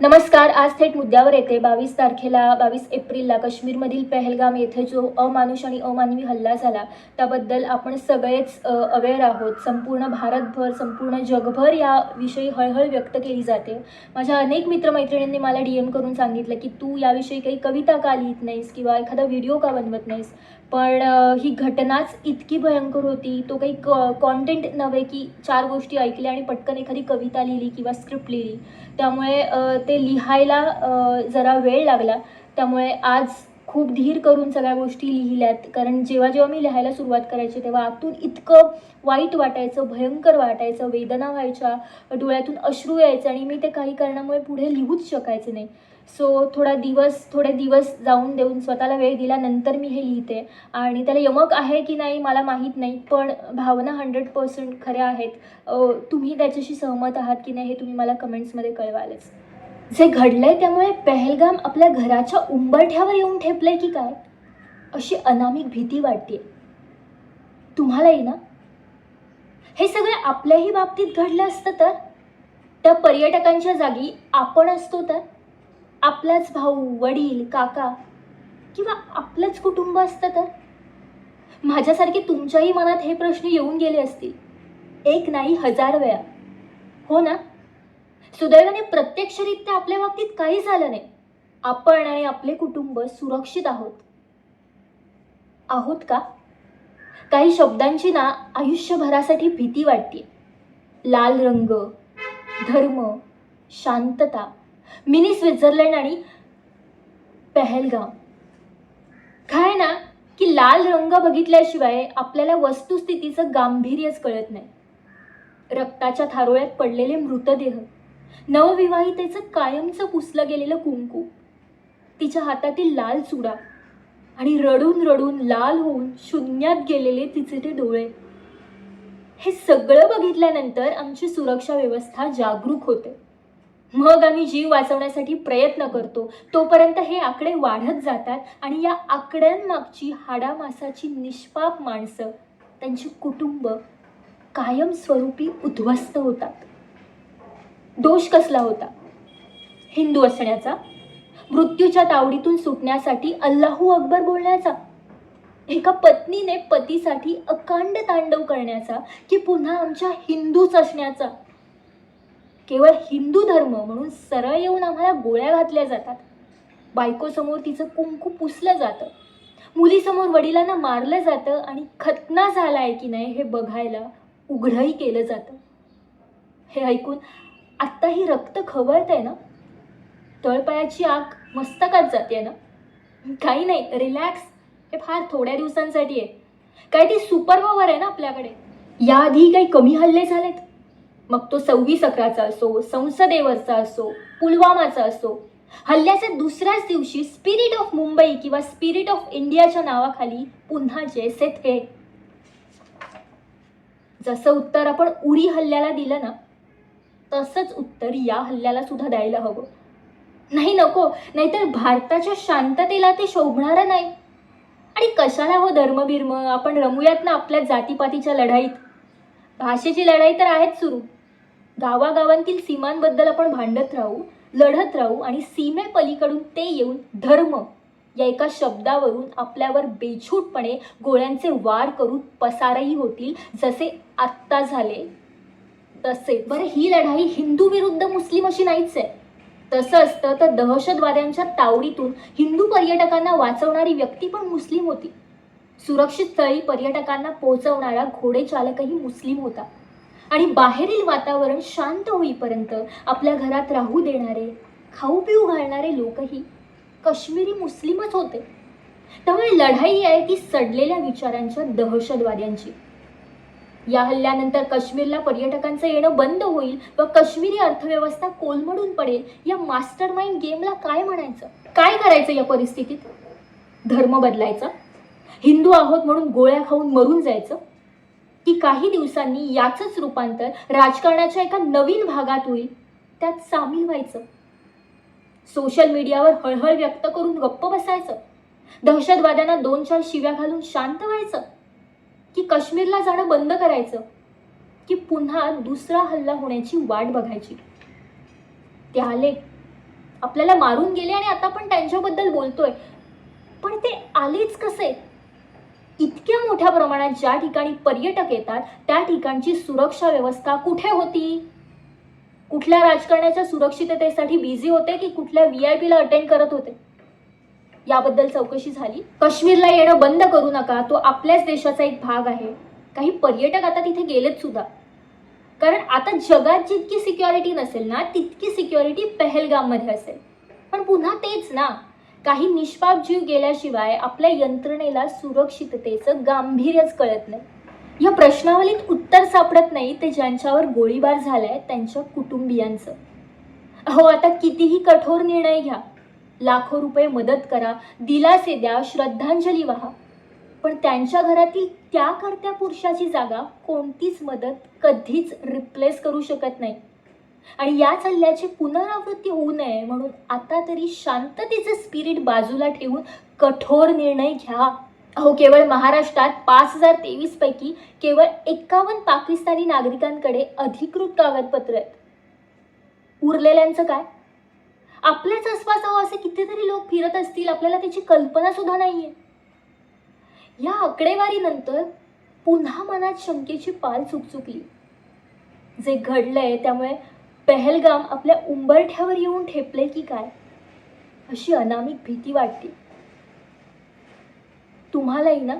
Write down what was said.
नमस्कार आज थेट मुद्द्यावर येते. बावीस तारखेला बावीस एप्रिलला काश्मीरमधील पहलगाम येथे जो अमानुष आणि अमानवी हल्ला झाला त्याबद्दल आपण सगळेच अवेअर आहोत. संपूर्ण भारतभर संपूर्ण जगभर याविषयी हळहळ व्यक्त केली जाते. माझ्या अनेक मित्रमैत्रिणींनी मला डी एम करून सांगितलं की तू याविषयी काही कविता का लिहित नाहीस किंवा एखादा व्हिडिओ का बनवत नाहीस? पण ही घटनाच इतकी भयंकर होती. तो काही क कॉन्टेंट नव्हे की चार गोष्टी ऐकल्या आणि पटकन एखादी कविता लिहिली किंवा स्क्रिप्ट लिहिली. त्यामुळे ते लिहायला जरा वेळ लागला. त्यामुळे आज खूप धीर करून सगळ्या गोष्टी लिहिल्यात. कारण जेव्हा जेव्हा मी लिहायला सुरुवात करायची तेव्हा आतून इतकं वाईट वाटायचं भयंकर वाटायचं वेदना व्हायच्या डोळ्यातून अश्रू यायचं आणि मी ते काही कारणामुळे पुढे लिहूच शकायचे नाही. सो थोडा दिवस थोडे दिवस जाऊन देऊन स्वतःला वेळ दिल्यानंतर मी हे लिहिते. आणि त्याला यमक आहे की नाही मला माहीत नाही पण भावना हंड्रेड पर्सेंट खऱ्या आहेत. तुम्ही त्याच्याशी सहमत आहात की नाही हे तुम्ही मला कमेंट्समध्ये कळवालच. जे घडलं आहे त्यामुळे पहलगाम आपल्या घराच्या उंबरठ्यावर येऊन ठेपलं आहे की काय? अशी अनामिक भीती वाटते तुम्हालाही ना हे सगळं आपल्याही बाबतीत घडलं असतं तर? त्या पर्यटकांच्या जागी आपण असतो तर? आपलाच भाऊ वडील काका किंवा आपलंच कुटुंब असतं तर? माझ्यासारखे तुमच्याही मनात हे प्रश्न येऊन गेले असतील. एक नाही हजार वेळा. हो ना? सुदैवाने प्रत्यक्षरित्या आपल्या बाबतीत काही झालं नाही. आपण आणि आपले कुटुंब सुरक्षित आहोत. आहोत का? काही शब्दांची ना आयुष्यभरासाठी भीती वाटते लाल रंग धर्म शांतता मिनी स्वित्झर्लंड आणि पहलगाव काय ना की लाल रंग बघितल्याशिवाय आपल्याला वस्तुस्थितीचं गांभीर्यच कळत नाही. रक्ताच्या थारोळ्यात पडलेले मृतदेह नवविवाहितेचं कायमचं पुसलं गेलेलं कुंकू तिच्या हातातील लाल चुडा आणि रडून रडून लाल होऊन शून्यात गेलेले तिचे ते डोळे. हे सगळं बघितल्यानंतर आमची सुरक्षा व्यवस्था जागरूक होते. मग आम्ही जीव वाचवण्यासाठी प्रयत्न करतो. तोपर्यंत हे आकडे वाढत जातात आणि या आकड्यांमागची हाडामासाची निष्पाप माणसं त्यांची कुटुंब कायमस्वरूपी उद्ध्वस्त होतात. दोष कसला होता? हिंदू असण्याचा? मृत्यूच्या तावडीतून सुटण्यासाठी अल्लाहू अकबर बोलण्याचा? एका पत्नीने पतीसाठी अकांड तांडव करण्याचा की पुन्हा आमच्या हिंदूच असण्याचा? केवळ हिंदू धर्म म्हणून सरळ येऊन आम्हाला गोळ्या घातल्या जातात. बायकोसमोर तिचं कुंकू पुसलं जातं. मुलीसमोर वडिलांना मारलं जातं आणि खतना झालाय की नाही हे बघायला उघडही केलं जातं. हे ऐकून आत्ताही रक्त खवळत आहे ना? तळपायाची आग मस्तकात जाते ना? काही नाही रिलॅक्स. हे फार थोड्या दिवसांसाठी आहे. काय ती सुपर पॉवर आहे ना आपल्याकडे? याआधी काही कमी हल्ले झालेत? मग तो सव्वीस अकराचा असो संसदेवरचा असो पुलवामाचा असो हल्ल्याच्या दुसऱ्याच दिवशी स्पिरिट ऑफ मुंबई किंवा स्पिरिट ऑफ इंडियाच्या नावाखाली पुन्हा जैसे थे जसं उत्तर आपण उरी हल्ल्याला दिलं ना तसंच उत्तर या हल्ल्याला सुद्धा द्यायला हवं. नाही नको नाहीतर भारताच्या शांततेला ते शोभणारं नाही. आणि कशाला हो धर्मबिर्म? आपण रमूयात ना आपल्या जातीपातीच्या लढाईत. भाषेची लढाई तर आहेच सुरू. गावागावांतील सीमांबद्दल आपण भांडत राहू लढत राहू आणि सीमेपलीकडून ते येऊन धर्म या एका शब्दावरून आपल्यावर बेछूटपणे गोळ्यांचे वार करून पसारही होतील जसे आत्ता झाले तसे. बरं ही लढाई हिंदू विरुद्ध मुस्लिम अशी नाहीच आहे. तसं असतं तर दहशतवाद्यांच्या तावडीतून हिंदू पर्यटकांना वाचवणारी व्यक्ती पण मुस्लिम होती. सुरक्षित स्थळी पर्यटकांना पोहोचवणारा घोडेचालकही मुस्लिम होता. आणि बाहेरील वातावरण शांत होईपर्यंत आपल्या घरात राहू देणारे खाऊ पिऊ घालणारे लोकही काश्मीरी मुस्लिमच होते. त्यामुळे लढाई आहे ती सडलेल्या विचारांच्या दहशतवाद्यांची. या हल्ल्यानंतर काश्मीरला पर्यटकांचं येणं बंद होईल व काश्मीरी अर्थव्यवस्था कोलमडून पडेल या मास्टर माइंड गेमला काय म्हणायचं? काय करायचं या परिस्थितीत? धर्म बदलायचा? हिंदू आहोत म्हणून गोळ्या खाऊन मरून जायचं? की काही दिवसांनी याचंच रूपांतर राजकारणाच्या एका नवीन भागात होईल त्यात सामील व्हायचं. सोशल मीडियावर हळहळ व्यक्त करून गप्प बसायचं. दहशतवाद्यांना दोन चार शिव्या घालून शांत व्हायचं. की काश्मीरला जाणं बंद करायचं. की पुन्हा दुसरा हल्ला होण्याची वाट बघायची. ते आले. आपल्याला मारून गेले आणि आता आपण त्यांच्याबद्दल बोलतोय. पण ते आलेच कसे? इतक्या मोठ्या प्रमाणात ज्या ठिकाणी पर्यटक येतात त्या ठिकाणची सुरक्षा व्यवस्था कुठे होती? कुठल्या राजकारण्याच्या सुरक्षिततेसाठी बिझी होते की कुठल्या व्ही आय पीला अटेंड करत होते? याबद्दल चौकशी झाली. काश्मीरला येणं बंद करू नका तो आपल्याच देशाचा एक भाग आहे. काही पर्यटक आता तिथे गेलेत सुद्धा. कारण आता जगात जितकी सिक्युरिटी नसेल ना तितकी सिक्युरिटी पहलगाममध्ये असेल. पण पुन्हा तेच ना. काही निष्पाप जीव गेल्याशिवाय आपल्या यंत्रणेला सुरक्षिततेचं गांभीर्यच कळत नाही. या प्रश्नावलीत उत्तर सापडत नाही ते ज्यांच्यावर गोळीबार झालाय त्यांच्या कुटुंबियांचं. अहो आता कितीही कठोर निर्णय घ्या. लाखो रुपये मदत करा दिलासे द्या श्रद्धांजली वाहा. पण त्यांच्या घरातील त्या करत्या पुरुषाची जागा कोणतीच मदत कधीच रिप्लेस करू शकत नाही. आणि या हल्ल्याची पुनरावृत्ती होऊ नये म्हणून आता तरी शांततेचं स्पिरिट बाजूला ठेवून कठोर निर्णय घ्या. अहो केवळ महाराष्ट्रात पाच हजार तेवीस पैकी केवळ एक्कावन्न पाकिस्तानी नागरिकांकडे अधिकृत कागदपत्र आहेत. उरलेल्यांचं काय? आपल्याच आसपास अहो असे कितीतरी लोक फिरत असतील आपल्याला त्याची कल्पना सुद्धा नाहीये. या आकडेवारीनंतर पुन्हा मनात शंकेची पाल चुकचुकली. जे घडलंय त्यामुळे पहलगाम आपल्या उंबरठ्यावर येऊन ठेपले की काय? अशी अनामिक भीती वाटते. तुम्हालाही ना?